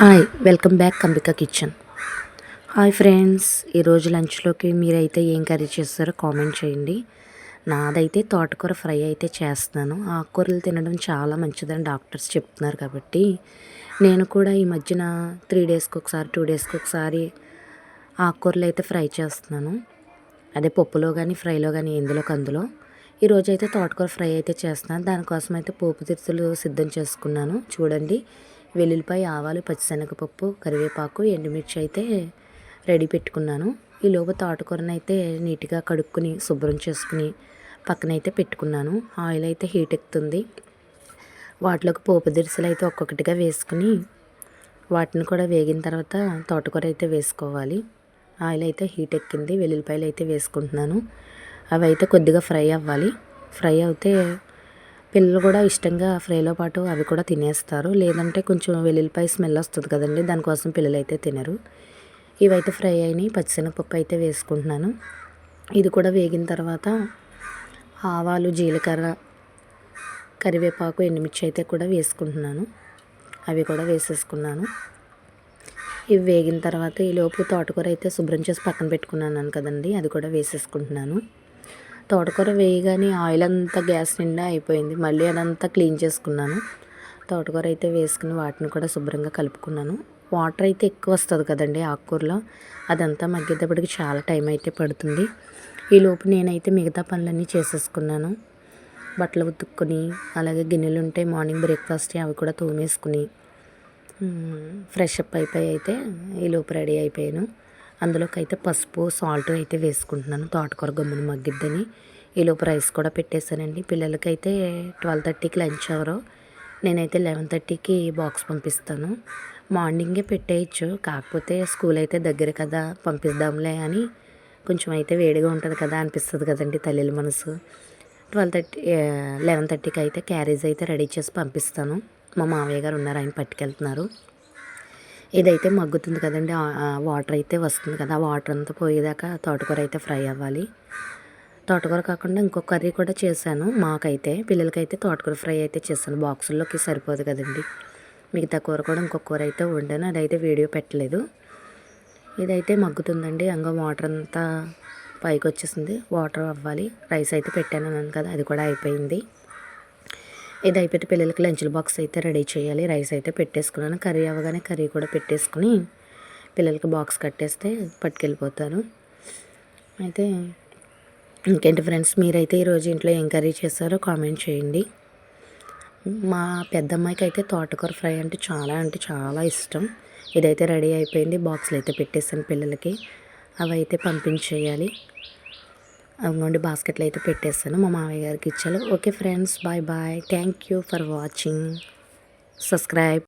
Hi welcome back Kambika kitchen hi friends ఈరోజు లంచ్లోకి మీరైతే ఏం కర్రీ చేస్తారో కామెంట్ చేయండి. నాదైతే తోటకూర ఫ్రై అయితే చేస్తున్నాను. ఆకుకూరలు తినడం చాలా మంచిదని డాక్టర్స్ చెప్తున్నారు కాబట్టి నేను కూడా ఈ మధ్యన త్రీ డేస్కి ఒకసారి టూ డేస్కి ఒకసారి ఆకుకూరలు అయితే ఫ్రై చేస్తున్నాను. అదే పప్పులో కానీ ఫ్రైలో కానీ ఎందులోకి అందులో ఈరోజు అయితే తోటకూర ఫ్రై అయితే చేస్తున్నాను. దానికోసం అయితే పోపు దినుసులు సిద్ధం చేసుకున్నాను. చూడండి. వెల్లుల్లిపాయ ఆవాలు పచ్చిశనగపప్పు కరివేపాకు ఎండుమిర్చి అయితే రెడీ పెట్టుకున్నాను. ఈ లోపు తోటకూరను అయితే నీట్గా కడుక్కుని శుభ్రం చేసుకుని పక్కనైతే పెట్టుకున్నాను. ఆయిల్ అయితే హీట్ ఎక్కుతుంది. వాటిలోకి పోపు దినుసులు అయితే ఒక్కొక్కటిగా వేసుకుని వాటిని కూడా వేగిన తర్వాత తోటకూర అయితే వేసుకోవాలి. ఆయిల్ అయితే హీట్ ఎక్కింది. వెల్లుల్లిపాయలు అయితే వేసుకుంటున్నాను. అవి అయితే కొద్దిగా ఫ్రై అవ్వాలి. ఫ్రై అవుతే పిల్లలు కూడా ఇష్టంగా ఫ్రైలో పాటు అవి కూడా తినేస్తారు. లేదంటే కొంచెం వెల్లుల్లిపాయ స్మెల్ వస్తుంది కదండి దానికోసం పిల్లలు అయితే తినరు. ఇవైతే ఫ్రై అయినాయి. పచ్చిశనగపప్పు అయితే వేసుకుంటున్నాను. ఇది కూడా వేగిన తర్వాత ఆవాలు జీలకర్ర కరివేపాకు ఎండుమిర్చి అయితే కూడా వేసుకుంటున్నాను. అవి కూడా వేసేసుకున్నాను. ఇవి వేగిన తర్వాత ఈ లోపు తోటకూర అయితే శుభ్రం చేసి పక్కన పెట్టుకున్నాను కదండి అది కూడా వేసేసుకుంటున్నాను. తోటకూర వేయగానే ఆయిల్ అంతా గ్యాస్ నిండా అయిపోయింది. మళ్ళీ అదంతా క్లీన్ చేసుకున్నాను. తోటకూర అయితే వేసుకుని వాటిని కూడా శుభ్రంగా కలుపుకున్నాను. వాటర్ అయితే ఎక్కువ వస్తుంది కదండి ఆకుకూరలో. అదంతా మగ్గేటప్పటికి చాలా టైం అయితే పడుతుంది. ఈ లోపు నేనైతే మిగతా పనులన్నీ చేసేసుకున్నాను. బట్టలు ఉతుక్కుని అలాగే గిన్నెలు ఉంటే మార్నింగ్ బ్రేక్ఫాస్ట్ అవి కూడా తోమేసుకుని ఫ్రెష్ అప్ అయిపోయి అయితే ఈ లోపు రెడీ అయిపోయాను. అందులోకి అయితే పసుపు సాల్ట్ అయితే వేసుకుంటున్నాను. తోటకూర గమ్మును మగ్గిద్దని. ఈలోపు రైస్ కూడా పెట్టేశానండి. పిల్లలకైతే ట్వెల్వ్ థర్టీకి లంచ్ అవరు. నేనైతే లెవెన్ థర్టీకి బాక్స్ పంపిస్తాను. మార్నింగే పెట్టేయచ్చు. కాకపోతే స్కూల్ అయితే దగ్గర కదా పంపిద్దాంలే అని కొంచెం అయితే వేడిగా ఉంటుంది కదా అనిపిస్తుంది కదండి తల్లిల మనసు. ట్వెల్వ్ థర్టీ లెవెన్ థర్టీకి అయితే క్యారేజ్ అయితే రెడీ చేసి పంపిస్తాను. మా మావయ్య గారు ఉన్నారు ఆయన పట్టుకెళ్తున్నారు. ఇదైతే మగ్గుతుంది కదండి. వాటర్ అయితే వస్తుంది కదా. ఆ వాటర్ అంతా పోయేదాకా తోటకూర అయితే ఫ్రై అవ్వాలి. తోటకూర కాకుండా ఇంకొక కర్రీ కూడా చేశాను మాకైతే. పిల్లలకైతే తోటకూర ఫ్రై అయితే చేశాను. బాక్సుల్లోకి సరిపోదు కదండి. మిగతా కూర కూడా ఇంకొక కూర అయితే వండాను. అదైతే వీడియో పెట్టలేదు. ఇదైతే మగ్గుతుందండి. అంగ వాటర్ అంతా పైకి వచ్చేసింది వాటర్ అవ్వాలి. రైస్ అయితే పెట్టాను అన్నాను కదా. అది కూడా అయిపోయింది. ఇది అయిపోతే పిల్లలకి లంచ్ బాక్స్ అయితే రెడీ చేయాలి. రైస్ అయితే పెట్టేసుకున్నాను. కర్రీ అవ్వగానే కర్రీ కూడా పెట్టేసుకుని పిల్లలకి బాక్స్ కట్టేస్తే పట్టుకెళ్ళిపోతారు. అయితే ఇంకేంటి ఫ్రెండ్స్ మీరైతే ఈరోజు ఇంట్లో ఏం కర్రీ చేస్తారో కామెంట్ చేయండి. మా పెద్దమ్మాయికి అయితే తోటకూర ఫ్రై అంటే చాలా అంటే చాలా ఇష్టం. ఇదైతే రెడీ అయిపోయింది. బాక్స్లో అయితే పెట్టేసాను పిల్లలకి. అవి అయితే పంపించేయాలి. అవ్వండి బాస్కెట్లో అయితే పెట్టేస్తాను. మా మామయ్య గారికి ఇచ్చాను okay friends bye bye. Thank you for watching. Subscribe.